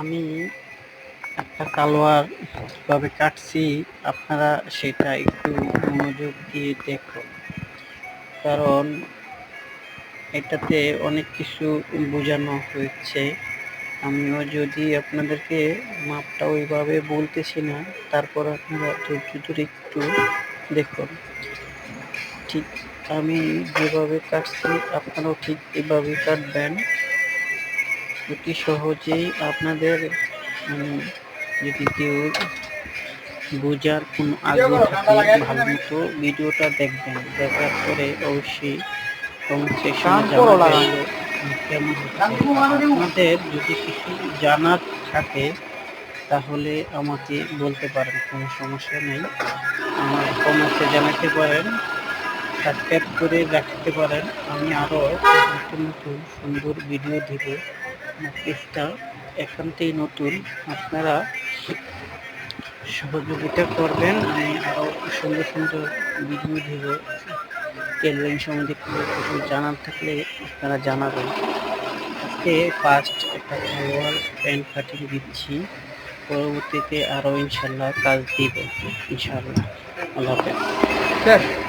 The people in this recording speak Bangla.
আমি একটা সালোয়ার কীভাবে কাটছি, আপনারা সেটা একটু মনোযোগ দিয়ে দেখুন কারণ এটাতে অনেক কিছু বোঝানো হয়েছে। আমিও যদি আপনাদেরকে মাপটা ওইভাবে বলতেছি না, তারপর আপনারা ধৈর্য ধরে একটু দেখুন। ঠিক আমি যেভাবে কাটছি, আপনারাও ঠিক এভাবে কাটবেন। অতি সহজেই আপনাদের যদি কেউ বোঝার কোনো আগ্রহ থাকে ভালো মতো ভিডিওটা দেখবেন। দেখার পরে অবশ্যই কমেন্ট সেকশনে জানাবেন। কেমন আপনাদের যদি কিছু জানার থাকে তাহলে আমাকে বলতে পারেন কোনো সমস্যা নেই। আমার কমেন্টে জানাতে পারেন সাবস্ক্রাইব করে রাখতে পারেন। আমি আরও নতুন নতুন সুন্দর ভিডিও দিব। পেজটা এখানতেই নতুন। আপনারা সহযোগিতা করবেন। আমি আরও সুন্দর সুন্দর ভিডিও দিব। সম্বন্ধে কিছু জানার থাকলে আপনারা জানাবেন। আজকে ফার্স্ট একটা সালোয়ার প্যান্ট কাটিং দিচ্ছি। পরবর্তীতে আরও ইনশাল্লাহ কাজ দিব। ইনশাল্লাহ। আল্লাহ হাফেজ।